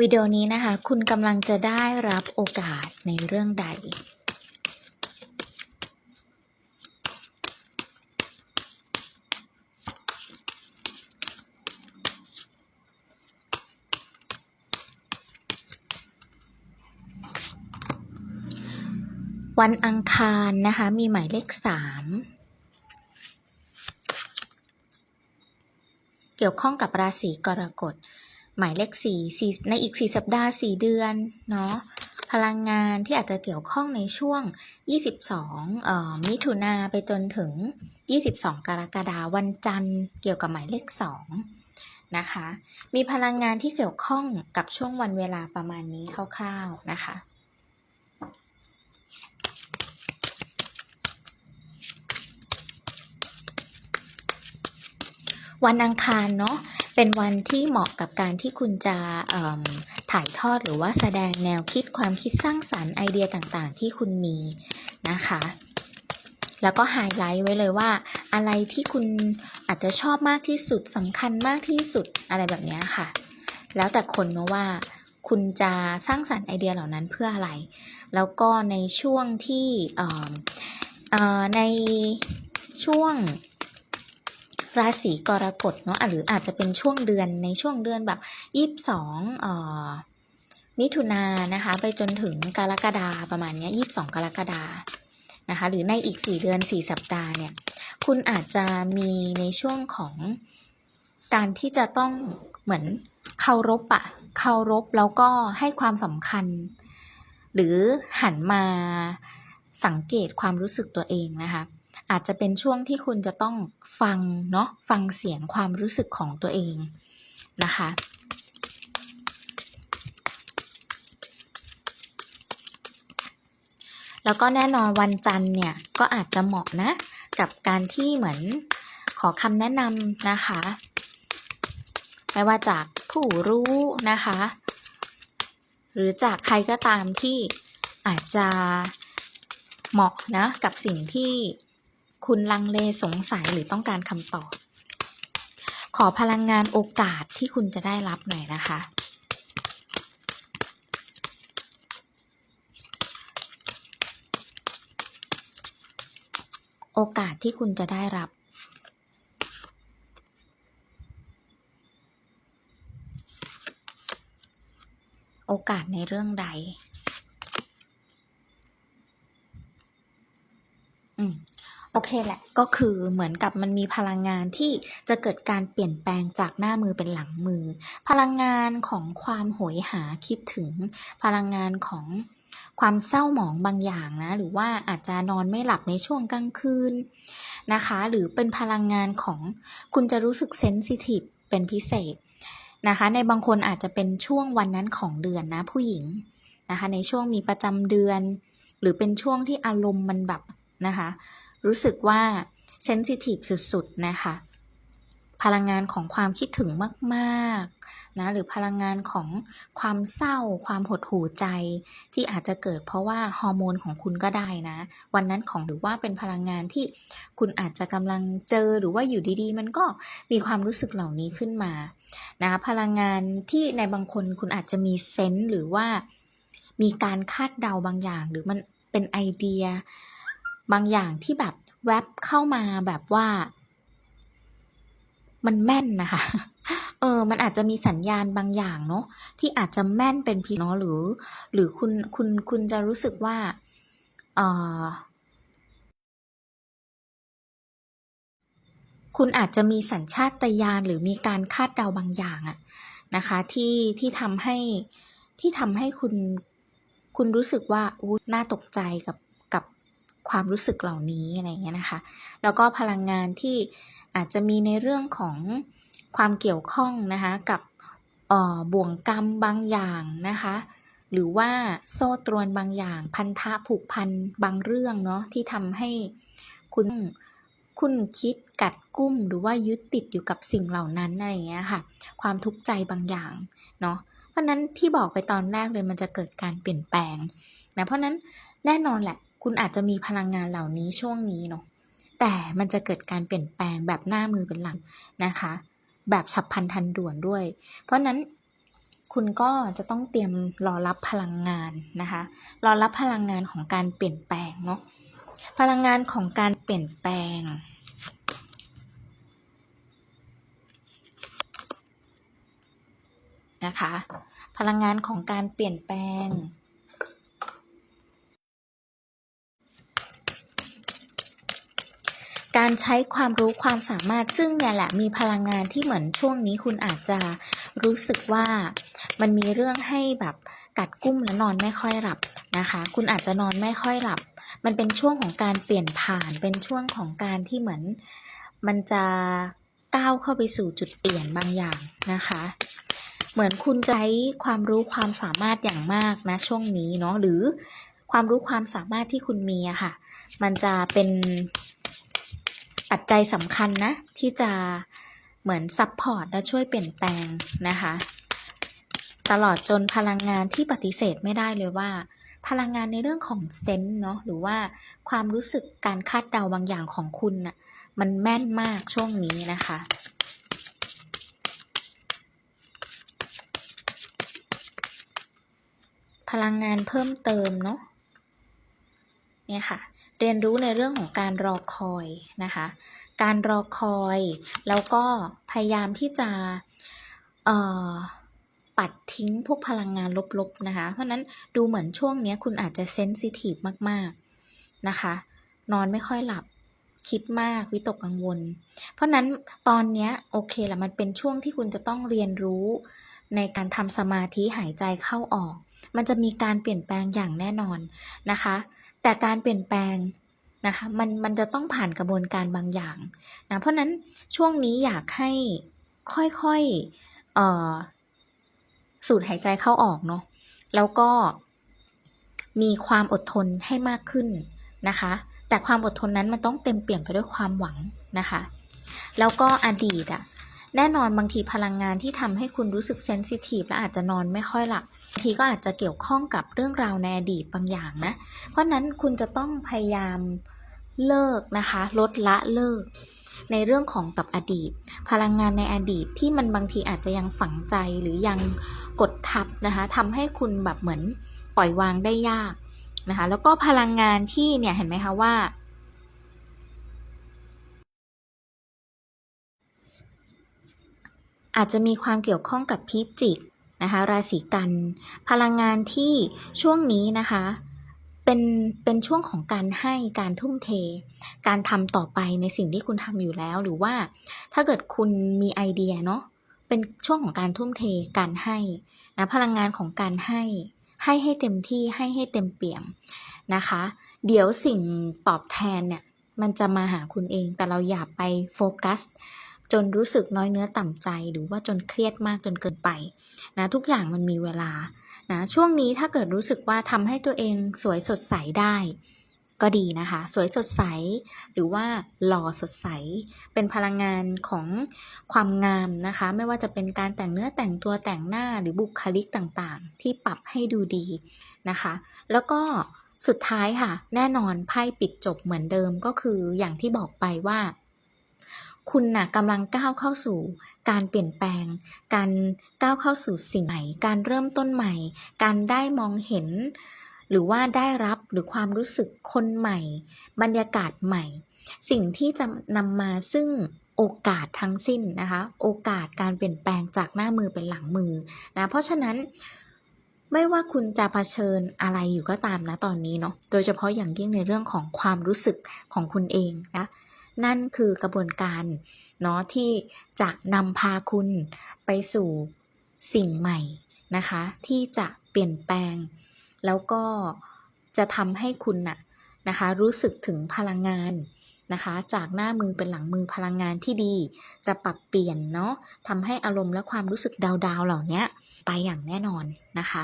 วิดีโอนี้นะคะ คุณกำลังจะได้รับโอกาสในเรื่องใด วันอังคารนะคะ มีหมายเลขสามเกี่ยวข้องกับราศีกรกฎ หมายเลขสี่สี่ในอีก 4 สัปดาห์ 4 เดือนเนาะพลังงานที่อาจจะเกี่ยวข้องในช่วง 22เอ่อมิถุนาไปจนถึง 22 กรกฎาคมวันจันทร์เกี่ยวกับหมายเลข 2 นะคะ มีพลังงานที่เกี่ยวข้องกับช่วงวันเวลาประมาณนี้คร่าวๆนะคะวันอังคารเนาะ เป็นวันที่เหมาะกับการที่คุณจะถ่ายทอดหรือว่าแสดงแนวคิดความคิดสร้างสรรค์ไอเดียต่างๆ ที่คุณมีนะคะ แล้วก็ไฮไลท์ไว้เลยว่า อะไรที่คุณอาจจะชอบมากที่สุดสำคัญมากที่สุดอะไรแบบนี้ค่ะ แล้วแต่คนเนอะว่าคุณจะสร้างสรรค์ไอเดียเหล่านั้นเพื่ออะไร แล้วก็ในช่วงที่ในช่วง ราศีกรกฎเนาะอะหรืออาจจะเป็นช่วงเดือนในช่วงเดือนแบบยี่สิบสองมิถุนานะคะ ไปจนถึงกรกฎาประมาณเนี้ยี่สิบสองกรกฎานะคะ หรือในอีกสี่เดือนสี่สัปดาห์เนี่ย คุณอาจจะมีในช่วงของการที่จะต้องเหมือนเคารพอะเคารพแล้วก็ให้ความสำคัญ หรือหันมาสังเกตความรู้สึกตัวเองนะคะ อาจจะเป็นช่วงที่คุณจะต้องฟังเนาะฟังเสียงความรู้สึกของตัวเองนะคะแล้วก็แน่นอนวันจันทร์เนี่ยก็อาจจะเหมาะนะ กับการที่เหมือนขอคำแนะนำนะคะ ไม่ว่าจากผู้รู้นะคะ หรือจากใครก็ตามที่อาจจะเหมาะนะกับสิ่งที่ คุณลังเลสงสัยหรือต้องการคำตอบ ขอพลังงานโอกาสที่คุณจะได้รับหน่อยนะคะ โอกาสที่คุณจะได้รับโอกาสในเรื่องใด อืม โอเคแหละ ก็คือเหมือนกับมันมีพลังงานที่จะเกิดการเปลี่ยนแปลงจากหน้ามือเป็นหลังมือ พลังงานของความโหยหาคิดถึง พลังงานของความเศร้าหมองบางอย่างนะ หรือว่าอาจจะนอนไม่หลับในช่วงกลางคืนนะคะ หรือเป็นพลังงานของคุณจะรู้สึกเซนซิทีฟเป็นพิเศษนะคะ ในบางคนอาจจะเป็นช่วงวันนั้นของเดือนนะผู้หญิงนะคะ ในช่วงมีประจำเดือน หรือเป็นช่วงที่อารมณ์มันแบบนะคะ รู้สึกว่าเซนซิทีฟสุดๆนะคะ พลังงานของความคิดถึงมากๆนะหรือพลังงานของความเศร้า ความหดหู่ใจ ที่อาจจะเกิดเพราะว่าฮอร์โมนของคุณก็ได้นะ วันนั้นของหรือว่าเป็นพลังงานที่คุณอาจจะกำลังเจอหรือว่าอยู่ดีๆ มันก็มีความรู้สึกเหล่านี้ขึ้นมานะคะพลังงานที่ในบางคนคุณอาจจะมีเซนส์หรือว่ามีการคาดเดาบางอย่าง หรือมันเป็นไอเดีย บางอย่างที่แบบแวบเข้ามาแบบว่า มันแม่นนะคะเออ มันอาจจะมีสัญญาณบางอย่างเนาะที่อาจจะแม่นเป็นพีเนาะหรือ หรือคุณคุณคุณจะรู้สึกว่าเออคุณอาจจะมีสัญชาตญาณหรือมีการคาดเดาบางอย่างอะนะคะที่ที่ทำให้ที่ทำให้คุณคุณรู้สึกว่าอู้น่าตกใจกับกับ ความรู้สึกเหล่านี้อะไรเงี้ยนะคะ แล้วก็พลังงานที่อาจจะมีในเรื่องของความเกี่ยวข้องนะคะกับออบ่วงกรรมบางอย่างนะคะ หรือว่าโซ่ตรวนบางอย่าง พันธะผูกพันบางเรื่องเนาะที่ทำให้คุณคุณคิดกัดกุ้มหรือว่ายึดติดอยู่กับสิ่งเหล่านั้นอะไรเงี้ยค่ะ ความทุกข์ใจบางอย่างเนาะเพราะนั้นที่บอกไปตอนแรกเลยมันจะเกิดการเปลี่ยนแปลงนะเพราะนั้นแน่นอนแหละ คุณอาจจะมีพลังงานเหล่านี้ช่วงนี้เนาะแต่มันจะเกิดการเปลี่ยนแปลงแบบหน้ามือเป็นหลังนะคะ แบบฉับพลันทันด่วนด้วย เพราะนั้นคุณก็จะต้องเตรียมรอรับพลังงานนะคะ รอรับพลังงานของการเปลี่ยนแปลงเนาะพลังงานของการเปลี่ยนแปลงนะคะ พลังงานของการเปลี่ยนแปลง การใช้ความรู้ความสามารถ ซึ่งเนี่ยแหละมีพลังงานที่เหมือนช่วงนี้คุณอาจจะรู้สึกว่ามันมีเรื่องให้แบบกัดกุ้มและนอนไม่ค่อยหลับนะคะ คุณอาจจะนอนไม่ค่อยหลับ มันเป็นช่วงของการเปลี่ยนผ่านเป็นช่วงของการที่เหมือนมันจะก้าวเข้าไปสู่จุดเปลี่ยนบางอย่างนะคะ เหมือนคุณใช้ความรู้ความสามารถอย่างมากนะช่วงนี้เนาะหรือความรู้ความสามารถที่คุณมีอะค่ะ มันจะเป็น ปัจจัยสำคัญนะ ที่จะเหมือนซัพพอร์ตและช่วยเปลี่ยนแปลงนะคะ ตลอดจนพลังงานที่ปฏิเสธไม่ได้เลยว่า พลังงานในเรื่องของเซนส์เนาะหรือว่าความรู้สึกการคาดเดาบางอย่างของคุณน่ะมันแม่นมากช่วงนี้นะคะพลังงานเพิ่มเติมเนาะเนี่ยค่ะ เรียนรู้ในเรื่องของการรอคอยนะคะ การรอคอยแล้วก็พยายามที่จะปัดทิ้งพวกพลังงานลบๆนะคะ เพราะนั้นดูเหมือนช่วงนี้คุณอาจจะเซนซิทีฟมากๆนะคะ นอนไม่ค่อยหลับ คิดมากวิตกกังวล เพราะนั้นตอนนี้โอเคแหละมันเป็นช่วงที่คุณจะต้องเรียนรู้ในการทำสมาธิหายใจเข้าออก มันจะมีการเปลี่ยนแปลงอย่างแน่นอนนะคะ แต่การเปลี่ยนแปลงนะคะมันมันจะต้องผ่านกระบวนการบางอย่างนะเพราะนั้นช่วงนี้อยากให้ค่อยๆเอ่อสูดหายใจเข้าออกเนาะแล้วก็มีความอดทนให้มากขึ้น นะคะ แต่ความอดทนนั้นมันต้องเต็มเปี่ยมไปด้วยความหวังนะคะ แล้วก็อดีตอะแน่นอนบางทีพลังงานที่ทำให้คุณรู้สึกเซนซิทีฟและอาจจะนอนไม่ค่อยหลับบางทีก็อาจจะเกี่ยวข้องกับเรื่องราวในอดีตบางอย่างนะ เพราะนั้นคุณจะต้องพยายามเลิกนะคะ ลดละเลิก ในเรื่องของกับอดีต พลังงานในอดีตที่มันบางทีอาจจะยังฝังใจหรือยังกดทับนะคะทำให้คุณแบบเหมือนปล่อยวางได้ยาก นะคะ แล้วก็พลังงานที่เนี่ยเห็นไหมคะว่า อาจจะมีความเกี่ยวข้องกับพิจิกนะคะ ราศีกัน พลังงานที่ช่วงนี้นะคะเป็นเป็นช่วงของการให้การทุ่มเท การทำต่อไปในสิ่งที่คุณทำอยู่แล้ว หรือว่าถ้าเกิดคุณมีไอเดียเนาะเป็นช่วงของการทุ่มเทการให้นะพลังงานของการให้ ให้ให้เต็มที่ให้ให้เต็มเปี่ยมนะคะ เดี๋ยวสิ่งตอบแทนเนี่ยมันจะมาหาคุณเอง แต่เราอย่าไปโฟกัสจนรู้สึกน้อยเนื้อต่ำใจหรือว่าจนเครียดมากจนเกินไปนะทุกอย่างมันมีเวลานะช่วงนี้ถ้าเกิดรู้สึกว่าทำให้ตัวเองสวยสดใสได้ ก็ดีนะคะ สวยสดใส หรือว่าหล่อสดใส เป็นพลังงานของความงามนะคะ ไม่ว่าจะเป็นการแต่งเนื้อแต่งตัวแต่งหน้าหรือบุคลิกต่างๆ ที่ปรับให้ดูดีนะคะ แล้วก็สุดท้ายค่ะ แน่นอนไพ่ปิดจบเหมือนเดิมก็คืออย่างที่บอกไปว่า คุณน่ะกำลังก้าวเข้าสู่ การเปลี่ยนแปลง การก้าวเข้าสู่สิ่งใหม่ การเริ่มต้นใหม่ การได้มองเห็น หรือว่าได้รับหรือความรู้สึกคนใหม่ บรรยากาศใหม่ สิ่งที่จะนำมาซึ่งโอกาสทั้งสิ้นนะคะ โอกาสการเปลี่ยนแปลงจากหน้ามือเป็นหลังมือนะเพราะฉะนั้นไม่ว่าคุณจะเผชิญอะไรอยู่ก็ตามนะตอนนี้เนาะโดยเฉพาะอย่างยิ่งในเรื่องของความรู้สึกของคุณเองนะนั่นคือกระบวนการเนาะที่จะนำพาคุณไปสู่สิ่งใหม่นะคะ ที่จะเปลี่ยนแปลง แล้วก็จะทำให้คุณน่ะนะคะรู้สึกถึงพลังงานนะคะ จากหน้ามือเป็นหลังมือพลังงานที่ดี จะปรับเปลี่ยนเนาะทำให้อารมณ์และความรู้สึกดาวๆเหล่านี้ไปอย่างแน่นอนนะคะ